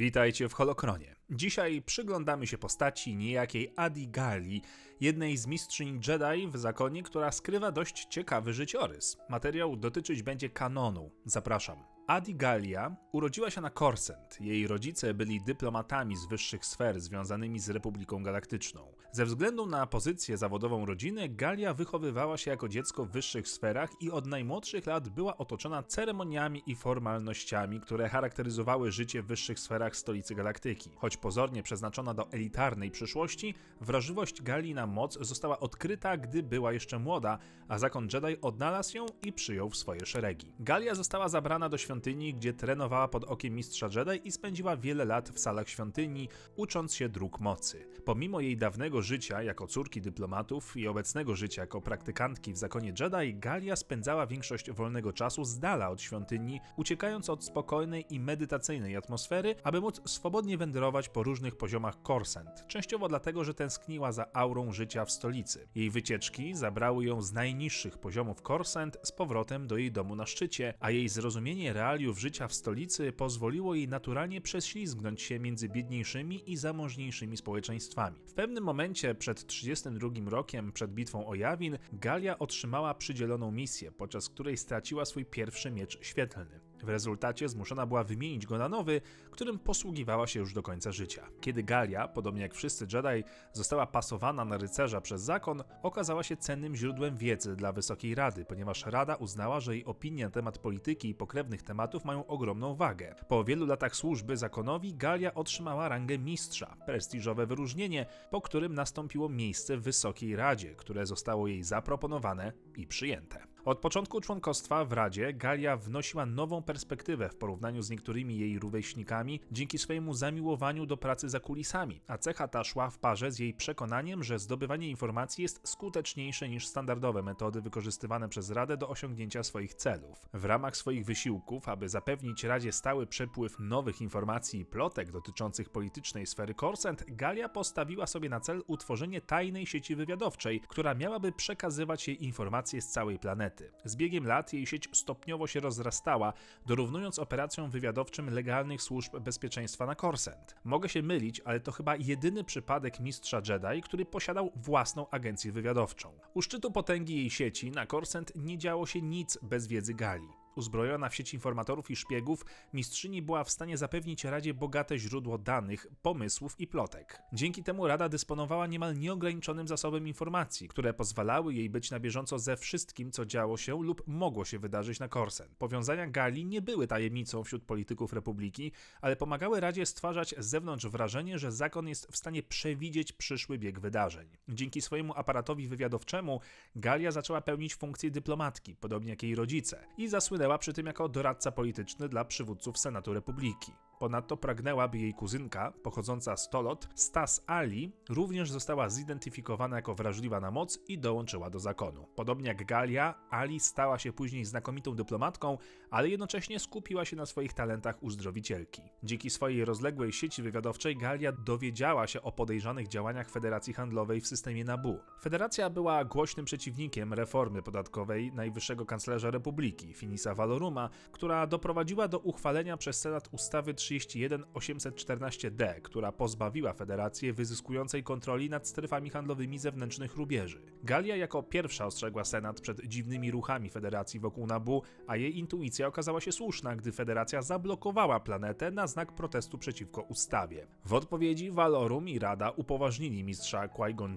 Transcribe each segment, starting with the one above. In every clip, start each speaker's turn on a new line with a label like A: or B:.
A: Witajcie w Holokronie. Dzisiaj przyglądamy się postaci niejakiej Adi Gali, jednej z mistrzyń Jedi w zakonie, która skrywa dość ciekawy życiorys. Materiał dotyczyć będzie kanonu. Zapraszam. Adi Galia urodziła się na Korsent. Jej rodzice byli dyplomatami z wyższych sfer związanymi z Republiką Galaktyczną. Ze względu na pozycję zawodową rodziny, Galia wychowywała się jako dziecko w wyższych sferach i od najmłodszych lat była otoczona ceremoniami i formalnościami, które charakteryzowały życie w wyższych sferach stolicy galaktyki. Choć pozornie przeznaczona do elitarnej przyszłości, wrażliwość Gali na moc została odkryta, gdy była jeszcze młoda, a zakon Jedi odnalazł ją i przyjął w swoje szeregi. Galia została zabrana do świątyni, gdzie trenowała pod okiem mistrza Jedi i spędziła wiele lat w salach świątyni, ucząc się dróg mocy. Pomimo jej dawnego życia jako córki dyplomatów i obecnego życia jako praktykantki w zakonie Jedi, Galia spędzała większość wolnego czasu z dala od świątyni, uciekając od spokojnej i medytacyjnej atmosfery, aby móc swobodnie wędrować po różnych poziomach Korsent, częściowo dlatego, że tęskniła za aurą życia w stolicy. Jej wycieczki zabrały ją z najniższych poziomów Korsent z powrotem do jej domu na szczycie, a jej zrozumienie realiów życia w stolicy pozwoliło jej naturalnie prześlizgnąć się między biedniejszymi i zamożniejszymi społeczeństwami. W pewnym momencie przed 32 rokiem, przed bitwą o Jawin, Galia otrzymała przydzieloną misję, podczas której straciła swój pierwszy miecz świetlny. W rezultacie zmuszona była wymienić go na nowy, którym posługiwała się już do końca życia. Kiedy Galia, podobnie jak wszyscy Jedi, została pasowana na rycerza przez zakon, okazała się cennym źródłem wiedzy dla Wysokiej Rady, ponieważ Rada uznała, że jej opinie na temat polityki i pokrewnych tematów mają ogromną wagę. Po wielu latach służby zakonowi Galia otrzymała rangę mistrza, prestiżowe wyróżnienie, po którym nastąpiło miejsce w Wysokiej Radzie, które zostało jej zaproponowane i przyjęte. Od początku członkostwa w Radzie Galia wnosiła nową perspektywę w porównaniu z niektórymi jej rówieśnikami dzięki swojemu zamiłowaniu do pracy za kulisami, a cecha ta szła w parze z jej przekonaniem, że zdobywanie informacji jest skuteczniejsze niż standardowe metody wykorzystywane przez Radę do osiągnięcia swoich celów. W ramach swoich wysiłków, aby zapewnić Radzie stały przepływ nowych informacji i plotek dotyczących politycznej sfery Korsent, Galia postawiła sobie na cel utworzenie tajnej sieci wywiadowczej, która miałaby przekazywać jej informacje z całej planety. Z biegiem lat jej sieć stopniowo się rozrastała, dorównując operacjom wywiadowczym legalnych służb bezpieczeństwa na Korsent. Mogę się mylić, ale to chyba jedyny przypadek mistrza Jedi, który posiadał własną agencję wywiadowczą. U szczytu potęgi jej sieci na Korsent nie działo się nic bez wiedzy Gali. Uzbrojona w sieć informatorów i szpiegów, mistrzyni była w stanie zapewnić Radzie bogate źródło danych, pomysłów i plotek. Dzięki temu Rada dysponowała niemal nieograniczonym zasobem informacji, które pozwalały jej być na bieżąco ze wszystkim, co działo się lub mogło się wydarzyć na Korsen. Powiązania Gali nie były tajemnicą wśród polityków Republiki, ale pomagały Radzie stwarzać z zewnątrz wrażenie, że zakon jest w stanie przewidzieć przyszły bieg wydarzeń. Dzięki swojemu aparatowi wywiadowczemu Galia zaczęła pełnić funkcję dyplomatki, podobnie jak jej rodzice, i zasłynęła przy tym jako doradca polityczny dla przywódców Senatu Republiki. Ponadto pragnęła, by jej kuzynka, pochodząca z Tolot, Stas Ali, również została zidentyfikowana jako wrażliwa na moc i dołączyła do zakonu. Podobnie jak Galia, Ali stała się później znakomitą dyplomatką, ale jednocześnie skupiła się na swoich talentach uzdrowicielki. Dzięki swojej rozległej sieci wywiadowczej Galia dowiedziała się o podejrzanych działaniach Federacji Handlowej w systemie Nabu. Federacja była głośnym przeciwnikiem reformy podatkowej najwyższego kanclerza Republiki, Finisa Valoruma, która doprowadziła do uchwalenia przez Senat ustawy 31814D, która pozbawiła Federację wyzyskującej kontroli nad strefami handlowymi zewnętrznych rubieży. Galia jako pierwsza ostrzegła Senat przed dziwnymi ruchami Federacji wokół Nabu, a jej intuicja okazała się słuszna, gdy Federacja zablokowała planetę na znak protestu przeciwko ustawie. W odpowiedzi Valorum i Rada upoważnili mistrza Qui-Gon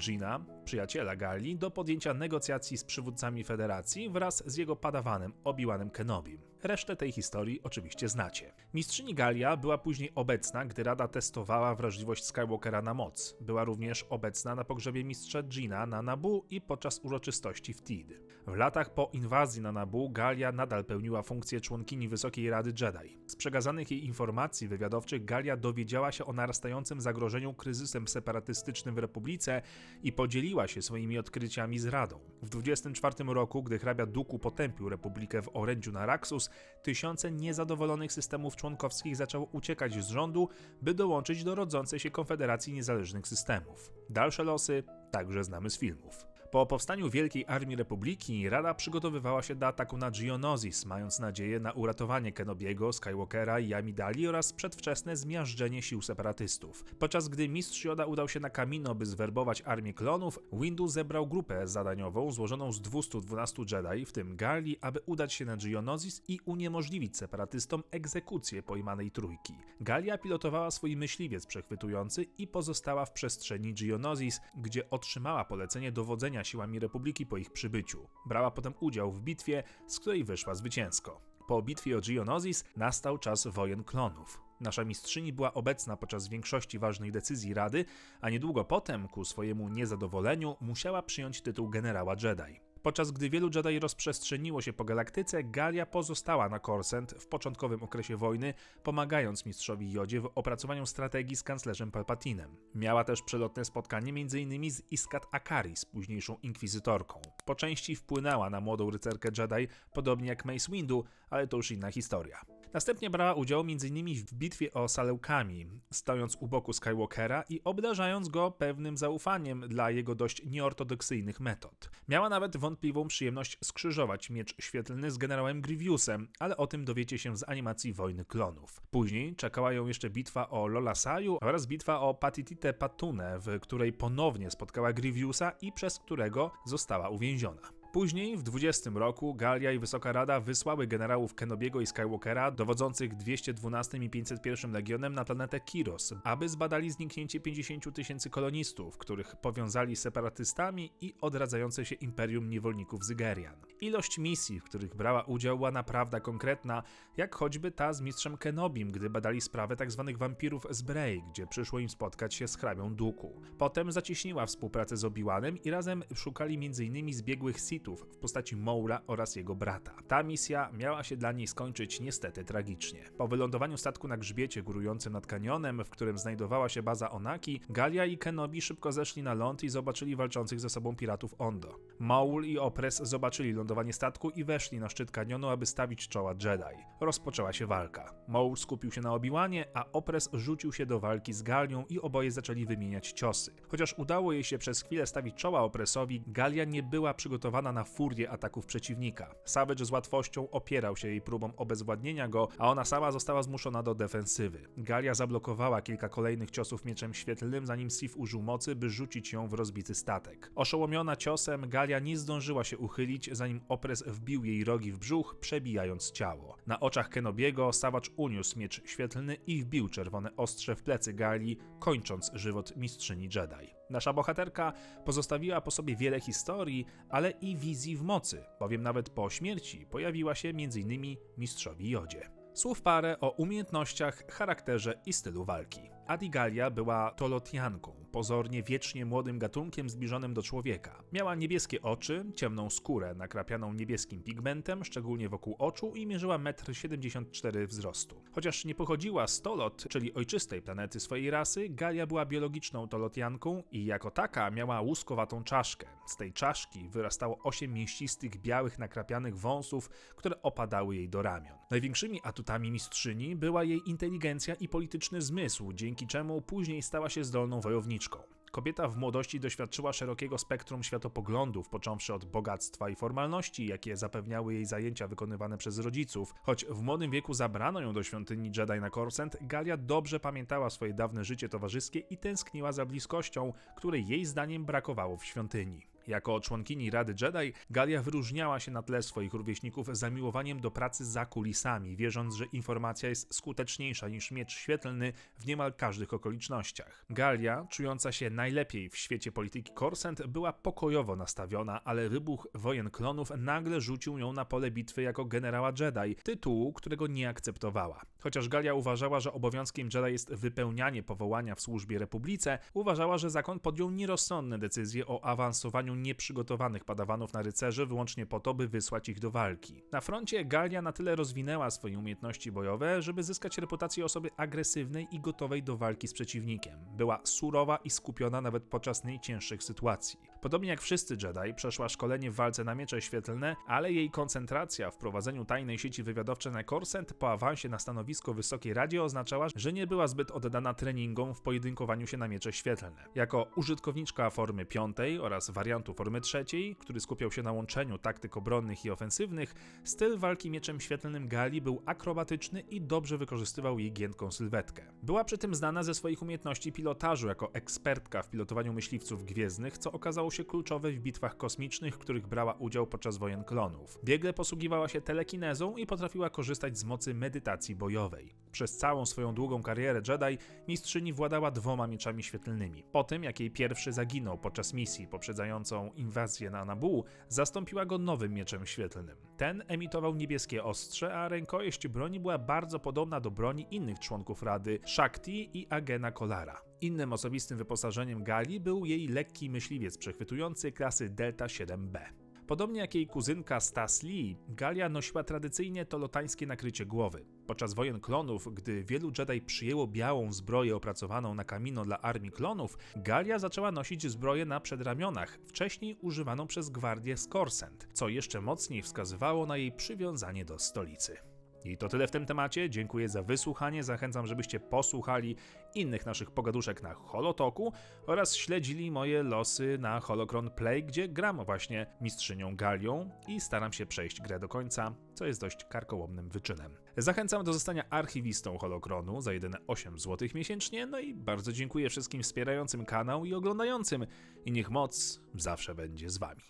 A: przyjaciela Gali, do podjęcia negocjacji z przywódcami Federacji wraz z jego padawanem Obi-Wanem Kenobim. Resztę tej historii oczywiście znacie. Mistrzyni Galia była później obecna, gdy Rada testowała wrażliwość Skywalkera na moc. Była również obecna na pogrzebie mistrza Gina na Nabu i podczas uroczystości w Tid. W latach po inwazji na Nabu Galia nadal pełniła funkcję członkini Wysokiej Rady Jedi. Z przekazanych jej informacji wywiadowczych Galia dowiedziała się o narastającym zagrożeniu kryzysem separatystycznym w Republice i podzieliła się swoimi odkryciami z Radą. W 24 roku, gdy hrabia Duku potępił Republikę w orędziu na Raxus, tysiące niezadowolonych systemów członkowskich zaczęło uciekać z rządu, by dołączyć do rodzącej się Konfederacji Niezależnych Systemów. Dalsze losy także znamy z filmów. Po powstaniu Wielkiej Armii Republiki Rada przygotowywała się do ataku na Geonosis, mając nadzieję na uratowanie Kenobiego, Skywalkera i Amidali oraz przedwczesne zmiażdżenie sił separatystów. Podczas gdy mistrz Yoda udał się na Kamino, by zwerbować armię klonów, Windu zebrał grupę zadaniową złożoną z 212 Jedi, w tym Gali, aby udać się na Geonosis i uniemożliwić separatystom egzekucję pojmanej trójki. Galia pilotowała swój myśliwiec przechwytujący i pozostała w przestrzeni Geonosis, gdzie otrzymała polecenie dowodzenia siłami Republiki po ich przybyciu. Brała potem udział w bitwie, z której wyszła zwycięsko. Po bitwie o Geonosis nastał czas wojen klonów. Nasza mistrzyni była obecna podczas większości ważnych decyzji Rady, a niedługo potem, ku swojemu niezadowoleniu, musiała przyjąć tytuł generała Jedi. Podczas gdy wielu Jedi rozprzestrzeniło się po galaktyce, Galia pozostała na Korsent w początkowym okresie wojny, pomagając mistrzowi Jodzie w opracowaniu strategii z kanclerzem Palpatinem. Miała też przelotne spotkanie m.in. z Iskat Akaris, późniejszą inkwizytorką. Po części wpłynęła na młodą rycerkę Jedi, podobnie jak Mace Windu, ale to już inna historia. Następnie brała udział m.in. w bitwie o Saleukami, stojąc u boku Skywalkera i obdarzając go pewnym zaufaniem dla jego dość nieortodoksyjnych metod. Miała nawet wątpliwą przyjemność skrzyżować miecz świetlny z generałem Grievousem, ale o tym dowiecie się z animacji Wojny Klonów. Później czekała ją jeszcze bitwa o Lola Saju oraz bitwa o Patitite Patune, w której ponownie spotkała Grievousa i przez którego została uwięziona. Później, w 20 roku, Galia i Wysoka Rada wysłały generałów Kenobiego i Skywalkera, dowodzących 212 i 501 Legionem na planetę Kiros, aby zbadali zniknięcie 50 tysięcy kolonistów, których powiązali z separatystami i odradzające się imperium niewolników Zygerian. Ilość misji, w których brała udział, była naprawdę konkretna, jak choćby ta z mistrzem Kenobim, gdy badali sprawę tzw. Tak wampirów z Bray, gdzie przyszło im spotkać się z hrabią Duku. Potem zacieśniła współpracę z Obi-Wanem i razem szukali m.in. zbiegłych Sith w postaci Moula oraz jego brata. Ta misja miała się dla niej skończyć niestety tragicznie. Po wylądowaniu statku na grzbiecie górującym nad kanionem, w którym znajdowała się baza Onaki, Galia i Kenobi szybko zeszli na ląd i zobaczyli walczących ze sobą piratów Ondo. Maul i Opres zobaczyli lądowanie statku i weszli na szczyt kanionu, aby stawić czoła Jedi. Rozpoczęła się walka. Maul skupił się na Obiłanie, a Opres rzucił się do walki z Galią i oboje zaczęli wymieniać ciosy. Chociaż udało jej się przez chwilę stawić czoła Opresowi, Galia nie była przygotowana na furię ataków przeciwnika. Savage z łatwością opierał się jej próbom obezwładnienia go, a ona sama została zmuszona do defensywy. Galia zablokowała kilka kolejnych ciosów mieczem świetlnym, zanim Sif użył mocy, by rzucić ją w rozbity statek. Oszołomiona ciosem, Galia nie zdążyła się uchylić, zanim Opres wbił jej rogi w brzuch, przebijając ciało. Na oczach Kenobiego Savage uniósł miecz świetlny i wbił czerwone ostrze w plecy Gali, kończąc żywot mistrzyni Jedi. Nasza bohaterka pozostawiła po sobie wiele historii, ale i wizji w mocy, bowiem nawet po śmierci pojawiła się m.in. mistrzowi Jodzie. Słów parę o umiejętnościach, charakterze i stylu walki. Adigalia była Tolotianką, pozornie wiecznie młodym gatunkiem zbliżonym do człowieka. Miała niebieskie oczy, ciemną skórę nakrapianą niebieskim pigmentem, szczególnie wokół oczu i mierzyła 1,74 m wzrostu. Chociaż nie pochodziła z Tolot, czyli ojczystej planety swojej rasy, Galia była biologiczną Tolotianką i jako taka miała łuskowatą czaszkę. Z tej czaszki wyrastało osiem mięsistych, białych, nakrapianych wąsów, które opadały jej do ramion. Największymi atutami mistrzyni była jej inteligencja i polityczny zmysł, dzięki czemu później stała się zdolną wojowniczką. Kobieta w młodości doświadczyła szerokiego spektrum światopoglądów, począwszy od bogactwa i formalności, jakie zapewniały jej zajęcia wykonywane przez rodziców. Choć w młodym wieku zabrano ją do świątyni Jedi na Korsent, Galia dobrze pamiętała swoje dawne życie towarzyskie i tęskniła za bliskością, której jej zdaniem brakowało w świątyni. Jako członkini Rady Jedi, Galia wyróżniała się na tle swoich rówieśników zamiłowaniem do pracy za kulisami, wierząc, że informacja jest skuteczniejsza niż miecz świetlny w niemal każdych okolicznościach. Galia, czująca się najlepiej w świecie polityki Korsent, była pokojowo nastawiona, ale wybuch wojen klonów nagle rzucił ją na pole bitwy jako generała Jedi, tytułu, którego nie akceptowała. Chociaż Galia uważała, że obowiązkiem Jedi jest wypełnianie powołania w służbie Republice, uważała, że zakon podjął nierozsądne decyzje o awansowaniu nieprzygotowanych padawanów na rycerzy wyłącznie po to, by wysłać ich do walki. Na froncie Galia na tyle rozwinęła swoje umiejętności bojowe, żeby zyskać reputację osoby agresywnej i gotowej do walki z przeciwnikiem. Była surowa i skupiona nawet podczas najcięższych sytuacji. Podobnie jak wszyscy Jedi, przeszła szkolenie w walce na miecze świetlne, ale jej koncentracja w prowadzeniu tajnej sieci wywiadowczej na Korsent po awansie na stanowisko Wysokiej Radzie oznaczała, że nie była zbyt oddana treningom w pojedynkowaniu się na miecze świetlne. Jako użytkowniczka formy piątej oraz wariantu formy trzeciej, który skupiał się na łączeniu taktyk obronnych i ofensywnych, styl walki mieczem świetlnym Gali był akrobatyczny i dobrze wykorzystywał jej giętką sylwetkę. Była przy tym znana ze swoich umiejętności pilotażu jako ekspertka w pilotowaniu myśliwców gwiezdnych, co okazało się kluczowe w bitwach kosmicznych, w których brała udział podczas wojen klonów. Biegle posługiwała się telekinezą i potrafiła korzystać z mocy medytacji bojowej. Przez całą swoją długą karierę Jedi mistrzyni władała dwoma mieczami świetlnymi. Po tym, jak jej pierwszy zaginął podczas misji poprzedzającą inwazję na Nabu, zastąpiła go nowym mieczem świetlnym. Ten emitował niebieskie ostrze, a rękojeść broni była bardzo podobna do broni innych członków Rady, Shakti i Agena Kolara. Innym osobistym wyposażeniem Gali był jej lekki myśliwiec przechwytujący klasy Delta 7B. Podobnie jak jej kuzynka Stas Lee, Galia nosiła tradycyjnie tolotańskie nakrycie głowy. Podczas wojen klonów, gdy wielu Jedi przyjęło białą zbroję opracowaną na kamino dla armii klonów, Galia zaczęła nosić zbroję na przedramionach, wcześniej używaną przez gwardię z Korsent, co jeszcze mocniej wskazywało na jej przywiązanie do stolicy. I to tyle w tym temacie. Dziękuję za wysłuchanie. Zachęcam, żebyście posłuchali innych naszych pogaduszek na Holotoku oraz śledzili moje losy na Holocron Play, gdzie gram właśnie mistrzynią Galią i staram się przejść grę do końca, co jest dość karkołomnym wyczynem. Zachęcam do zostania archiwistą Holocronu za jedyne 8 zł miesięcznie, no i bardzo dziękuję wszystkim wspierającym kanał i oglądającym. I niech moc zawsze będzie z wami.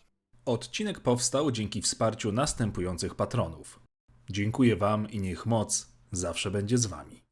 A: Odcinek powstał dzięki wsparciu następujących patronów. Dziękuję Wam i niech moc zawsze będzie z Wami.